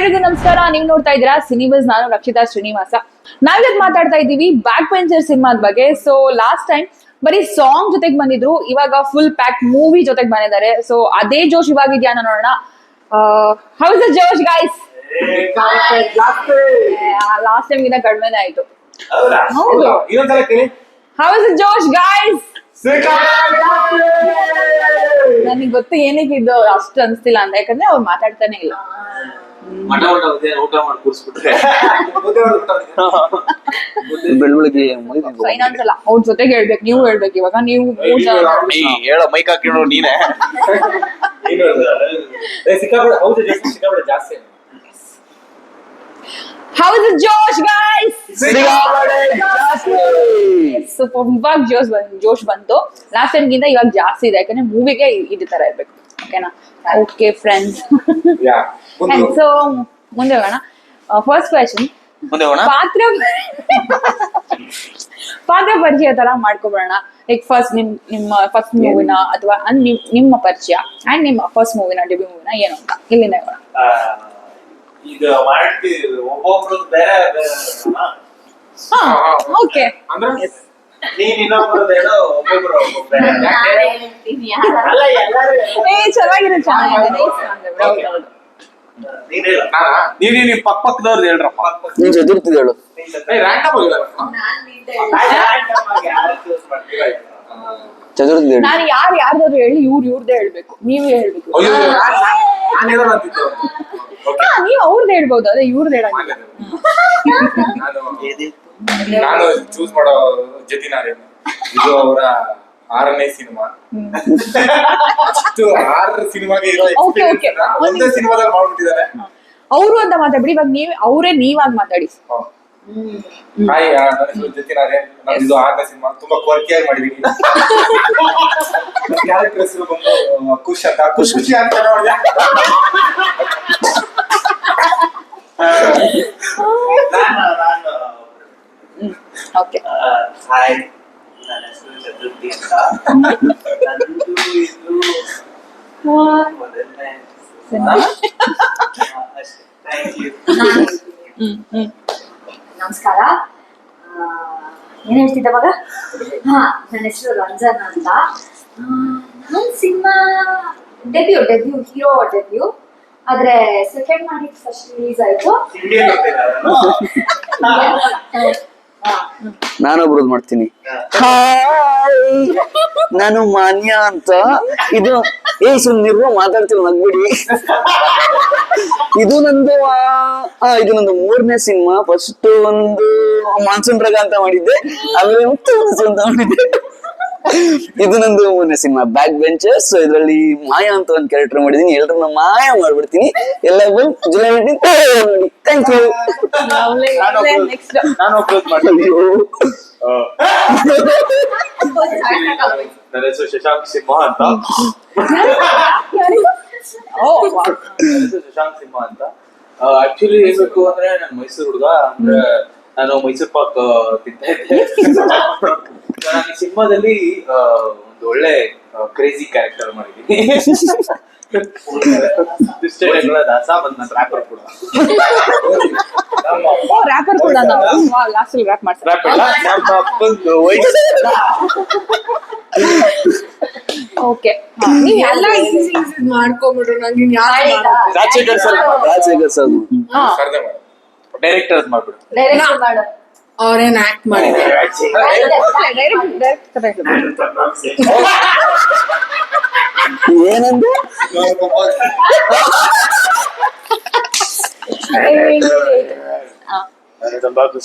ಎಲ್ರಿಗೂ ನಮಸ್ಕಾರ. ನೀವು ನೋಡ್ತಾ ಇದ್ದೀರಾ ಸಿನಿಮಾಸ್ ನಾನು ರಕ್ಷಿತಾ ಶ್ರೀನಿವಾಸ. ನಾವಿವತ್ತು ಮಾತಾಡ್ತಾ ಇದ್ದೀವಿ ಬ್ಯಾಕ್ ಪೆಂಚರ್ ಸಿನಿಮಾದ ಬಗ್ಗೆ. ಸೊ ಲಾಸ್ಟ್ ಟೈಮ್ ಬರೀ ಸಾಂಗ್ ಜೊತೆಗೆ ಬಂದಿದ್ರು. ಇವಾಗ ಫುಲ್ ಪ್ಯಾಕ್ ಮೂವಿ ಜೊತೆಗೆ ಬಂದಿದ್ದಾರೆ. ಸೊ ಅದೇ ಜೋಶ್ ಇವಾಗ ಇದೆಯಾ ನೋಡೋಣ. ಹೌಸ್ ಜೋಶ್ ಗೈಸ್ ಲಾಸ್ಟ್ ಟೈಮ್ ಗಿಂತ ಕಡಿಮೆನೆ ಆಯ್ತು. ಹೌಸ್ ಜೋಶ್ ಗೈಸ್ ನನಗೆ ಗೊತ್ತು ಏನಕ್ಕೆ ಇದು ಅಷ್ಟು ಅನ್ಸ್ತಿಲ್ಲ ಅಂತ. ಯಾಕಂದ್ರೆ ಅವ್ರು ಮಾತಾಡ್ತಾನೆ ಇಲ್ಲ. ಮಠ ಊಟ ಊಟ ಮಾಡಿ ಕೂರಿಸ್ಬಿಟ್ರೆ. ಬೆಳಬೆಳಗ್ಗೆ ಫೈನಾನ್ಸ್ ಅಲ್ಲ ಅವ್ರ ಜೊತೆಗೆ ಹೇಳ್ಬೇಕು ನೀವು ಹೇಳ್ಬೇಕು ಇವಾಗ ನೀವು ಮೂರ್ ಜನ ಏಯ್, ಹೇಳ ಮೈಕ್ ಹಾಕಿರೋ ನೀನೆ. ಸಿಕ್ಕಾಪಟ್ಟೆ ಹೌದು ಜಾಸ್ತಿ ಸಿಕ್ಕಾಪಟ್ಟೆ ಜಾಸ್ತಿ ಹೌಸ್ ಜೋಶ್ ಗೈಸ್ ಸೊ ಇವಾಗ ಜೋಶ್ ಬಂದ್ ಜೋಶ್ ಬಂತು. ಲಾಸ್ಟ್ ಟೈಮ್ ಗಿಂತ ಇವಾಗ ಜಾಸ್ತಿ ಇದೆ ಯಾಕಂದ್ರೆ ಮೂವಿಗೆ ಈ ತರ ಇರ್ಬೇಕು. ಓಕೆನಾ ಓಕೆ ಫ್ರೆಂಡ್ಸ್ ಯಾ ಸೊ ಮುಂದೆ ಹೋಗೋಣ. ಫಸ್ಟ್ ಕ್ವೆಶನ್ ಮುಂದೆ ಹೋಗೋಣ. ಪಾತ್ರ ಪಾತ್ರ ಪರಿಚಯ ತರ ಮಾಡ್ಕೊಬರೋಣ. ಲೈಕ್ ಫಸ್ಟ್ ನಿಮ್ ನಿಮ್ಮ ಫಸ್ಟ್ ಮೂವಿನ ಅಥವಾ ಅನ್- ನಿಮ್ಮ ಪರಿಚಯ ಅಂಡ್ ನಿಮ್ಮ ಫಸ್ಟ್ ಮೂವಿನ ಡೆಬ್ಯೂ ಮೂವಿನ ಏನು ಅಂತ. ಇಲ್ಲಿಂದ ಹೋಗೋಣ. ಆ, ಈಗ ಮಾಡ್ತೀವಿ ಒಬ್ಬೊಬ್ರು ಬೇರೆ ಬೇರೆ ಹಾ ಓಕೆ ಅಂದ್ರೆ ನೀನ್ ಇನ್ನೊಬ್ರದ್ದು ಹೇಳೋ ಒಬ್ಬೊಬ್ರು ಒಬ್ಬೊಬ್ರು ಅಲ್ಲ ಎಲ್ಲಾರು ಏ ಚೆನ್ನಾಗಿದೆ ಚೆನ್ನಾಗಿದೆ ನೀವ್ ನೀವ್ ಪಕ್ಕ ಪಕ್ಕದವ್ರದ್ದು ಹೇಳ್ರಪ್ಪ. ನೀನ್ ಮಾಡ್ತೀವಿ ಹೇಳು. ನಾನು ಯಾರು ಯಾರ್ದಾದ್ರು ಹೇಳಿ ಇವ್ರು ಇವ್ರದೇ ಹೇಳ್ಬೇಕು. ನೀವೇ ಹೇಳ್ಬೇಕು. ಹಾ ನೀವು ಅವ್ರದ್ದು ಹೇಳ್ಬೋದು ಅದೇ ಇವ್ರದ್ದು ಹೇಳಂಗಿಲ್ಲ ನಾನು ನಾನು ಚೂಸ್ ಮಾಡೋ ಜತಿನಾರೇನು ಇದು ಅವರ ಆರನೇ ಸಿನಿಮಾ. ಅಷ್ಟು ಆರು ಸಿನಿಮಾಗೆ ಇರೋ. ಒಂದೇ ಸಿನಿಮಾದಲ್ಲಿ ಮಾಡ್ಬಿಟ್ಟಿದ್ದಾರೆ. ಅವರು ಅಂತ ಮಾತಾಡ್ಬಿಡಿ ಇವಾಗ ನೀವ್ ಅವರೇ ನೀವಾಗ ಮಾತಾಡಿ. ಹಾಯ್ ನನ್ನ ಹೆಸರು ಜತಿನಾರೆ ನಾನು ಇದು ಆರನೇ ಸಿನಿಮಾ. ತುಂಬಾ ಕ್ವರ್ಕಿಯಾಗಿ ಮಾಡಿದೀನಿ. ಕ್ಯಾರೆಕ್ಟರ್ ಹೆಸರು ಬಂದು ಆ, ಖುಷ್ ಅಂತ ಖುಷ್ ಖುಷಿ ಅಂತ ನೋಡಿದೆ ಓಕೆ ಹಾಯ್ ನನ್ನ ಹೆಸರು ಚತುರ್ಥಿ ಅಂತ ನಂದು ಇದು ಮೊದಲನೇ ಸಿನಿಮಾ? ಅಷ್ಟೇ ಥ್ಯಾಂಕ್ ಯು ಹ್ಮ್ ಹ್ಮ್ ನಮಸ್ಕಾರ. ಏನ್ ಹೇಳ್ತಿದ್ದೆ ಮಗ ಹಾ ನನ್ನ ಹೆಸರು ರಂಜನ್ ಅಂತ. ನನ್ನ cinema debut debut hero debut ಆದ್ರೆ ಸೆಕೆಂಡ್ ಮಾಡಿದ್ ಫಸ್ಟ್ ರಿಲೀಸ್ ಆಯ್ತು. ಹಿಂಗೆ ಬರೋದು ಮಾಡ್ತೀನಿ ನಾನು ಮಾನ್ಯ ಅಂತ. ಇದು ಏ ಸುಮ್ನಿರುವ ಮಾತಾಡ್ತೀನಿ ನಗ್ಬಿಡಿ ಇದು ನಂದು ಆ, ಇದು ನಂದು ಮೂರನೇ ಸಿನಿಮಾ. ಫಸ್ಟ್ ಒಂದು ಮಾನ್ಸೂನ್ ರಗ ಅಂತ ಮಾಡಿದ್ದೆ. ಆಮೇಲೆ ಮುಕ್ತ ಮಾಡಿದ್ದೆ. ಇದು ನಂದು ಮೊನ್ನೆ ಸಿನಿಮಾ ಬ್ಯಾಕ್ ಬೆಂಚರ್ಸ್ ಇದರಲ್ಲಿ ಮಾಯಾ ಅಂತ ಒಂದು ಕ್ಯಾರೆಕ್ಟರ್ ಮಾಡಿದೀನಿ. ಎಲ್ರನ್ನ ಮಾಯಾ ಮಾಡ್ಬಿಡ್ತೀನಿ. ಎಲ್ಲ ಬಂದು ಜುಲೈ ನೋಡಿ ಥ್ಯಾಂಕ್ ಯು ಶಶಾಂಕ್ ಸಿಂಹ ಅಂತ ಶಶಾಂಕ್ ಸಿಂಹ ಅಂತ ಆಕ್ಚುಲಿ ಹೇಳ್ಬೇಕು ಅಂದ್ರೆ ನಾನು ಮೈಸೂರು ಹುಡುಗ, ಅಂದ್ರೆ ನಾನು ಮೈಸೂರ್ ಪಾಕ್ ತಿಂತಾ ಸಿನಿಮಾದಲ್ಲಿ ಒಂದು ಒಳ್ಳೆ ಕ್ರೇಜಿ ಕ್ಯಾರೆಕ್ಟರ್ ಮಾಡಿದ್ದೀನಿ. ದಾಸ ಬಂದ್ ನನ್ನ ರ್ಯಾಪರ್ ಕೂಡ. ರ್ಯಾಪರ್ ಕೂಡ ನಾವು ಲಾಸ್ಟ್ ಅಲ್ಲಿ ರ್ಯಾಪ್ ಮಾಡ್ತಾರೆ ರ್ಯಾಪ್ ಇಲ್ಲ ನಮ್ಮ ಅಪ್ಪಂದು ವಯಸ್ಸು. ಓಕೆ ನೀವ್ ಎಲ್ಲ ಮಾಡ್ಕೊಂಬಿಟ್ರು ನಂಗೆ ಯಾರು? Rajashekar sir. Rajashekar sir. Director ಮಾಡ್ಬಿಡು ಮಾಡು. ಅವ್ರೇನ್ ಆಕ್ಟ್ ಮಾಡಿದ್ದಾರೆ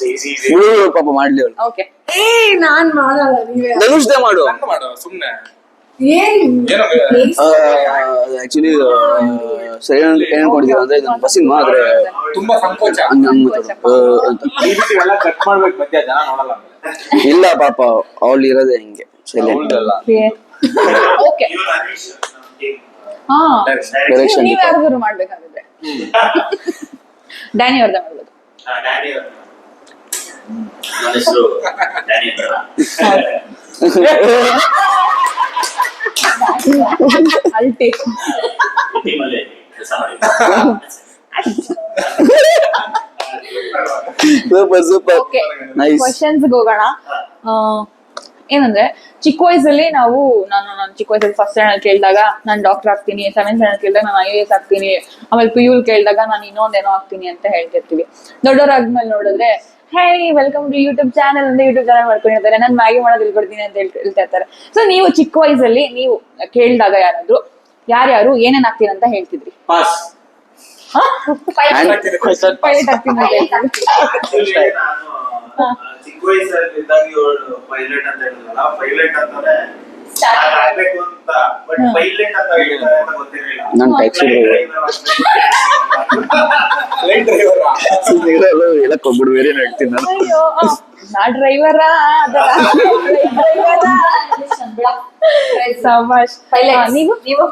ಸೇರಿಸಿ ಹುಡುಗರು ಪಾಪ ಮಾಡ್ಲಿ ಅವಳು ಏ ನಾನ್ ಮಾಡಲ್ಲ ನೀವೇ. ಧನುಷ್ದೆ ಮಾಡು. ಮಾಡು ಸುಮ್ನೆ. ಆಕ್ಚುಲಿ ಸರಿ? ಏನ್ಕೊಂಡಿದೀರ ಅಂದ್ರೆ ಇದು ನಮ್ಮ ಸಿನಿಮಾ ಆದ್ರೆ ತುಂಬಾ ಸಂಕೋಚ. ಕಟ್ ಮಾಡ್ಬೇಕು ಮಧ್ಯ ಜನ ನೋಡಲ್ಲ. ಇಲ್ಲ ಪಾಪ ಅವಳು ಇರೋದೇ ಹಿಂಗೆ. ಯಾರಿಗಾದ್ರು ಮಾಡ್ಬೇಕಾಗಿದ್ರೆ ಡ್ಯಾನಿ ಮಾಡ್ಬೋದು. ನನ್ನ ಹೆಸರು ಮಾಡಿದ್ದೀನಿ super super okay nice questions ಹೋಗೋಣ. ಆ, ಏನಂದ್ರೆ ಚಿಕ್ಕ ವಯಸ್ಸಲ್ಲಿ ನಾವು ನಾನು ನಾನು ಚಿಕ್ಕ ವಯಸ್ಸಲ್ಲಿ ಫಸ್ಟ್ ಸ್ಟ್ಯಾಂಡರ್ಡ್ ಕೇಳಿದಾಗ ನಾನು ಡಾಕ್ಟರ್ ಆಗ್ತೀನಿ ಸೆವೆಂತ್ ಸ್ಟ್ಯಾಂಡರ್ಡ್ ಕೇಳಿದಾಗ ನಾನು ಐ ಎಸ್ ಆಗ್ತೀನಿ ಆಮೇಲೆ ಪಿ ಯು ಕೇಳಿದಾಗ ನಾನು ಇನ್ನೊಂದೇನೋ ಆಗ್ತೀನಿ ಅಂತ ಹೇಳ್ತಿರ್ತೀವಿ. ದೊಡ್ಡವರಾದ್ಮೇಲೆ ನೋಡಿದ್ರೆ hey welcome to YouTube channel ಅಂತ ಯೂಟ್ಯೂಬ್ ಚಾನಲ್ ಮಾಡ್ಕೊಂಡಿರ್ತಾರೆ. ನಾನು ಮ್ಯಾಗಿ ಮಾಡೋದು ಹೇಳ್ಕೊಡ್ತೀನಿ ಅಂತ ಹೇಳಿ ಹೇಳ್ತಾ ಇರ್ತಾರೆ. ಸೊ ನೀವು ಚಿಕ್ಕ ವಯಸ್ಸಲ್ಲಿ ನೀವು ಕೇಳಿದಾಗ ಯಾರಾದ್ರೂ ಯಾರ್ಯಾರು ಏನೇನ್ ಆಗ್ತೀನಿ ಅಂತ ಹೇಳ್ತಿದ್ರಿ? ಪೈಲಟ್ ಆಗ್ತೀನಿ ಚಿಕ್ಕ ವಯಸ್ಸಲ್ಲಿ ಇದ್ದಾಗ ಇವಳು ಪೈಲಟ್ ಅಂತ ಹೇಳಿದ್ರಲ್ಲ ಪೈಲಟ್ ಅಂತಾನೆ ಆಗ್ಬೇಕು ಅಂತ. ಬಟ್. ಪೈಲಟ್ ಅಂತ ಹೇಳ್ತಾರೆ ಅಂತ ಗೊತ್ತಿರಲಿಲ್ಲ. ನಾನ್ ಟ್ಯಾಕ್ಸಿ ಲೈಟ್ ಡ್ರೈವರ್ ಹೇಳಕ್ ಹೋಗ್ಬಿಡು ಬೇರೆ ಹೇಳ್ತೀನಿ ನಾನು ಅಯ್ಯೋ ನಾ ಡ್ರೈವರಾ ಡ್ರೈವರಾ ಸಮಾಶ್ Pilot. ನೀವು ನೀವು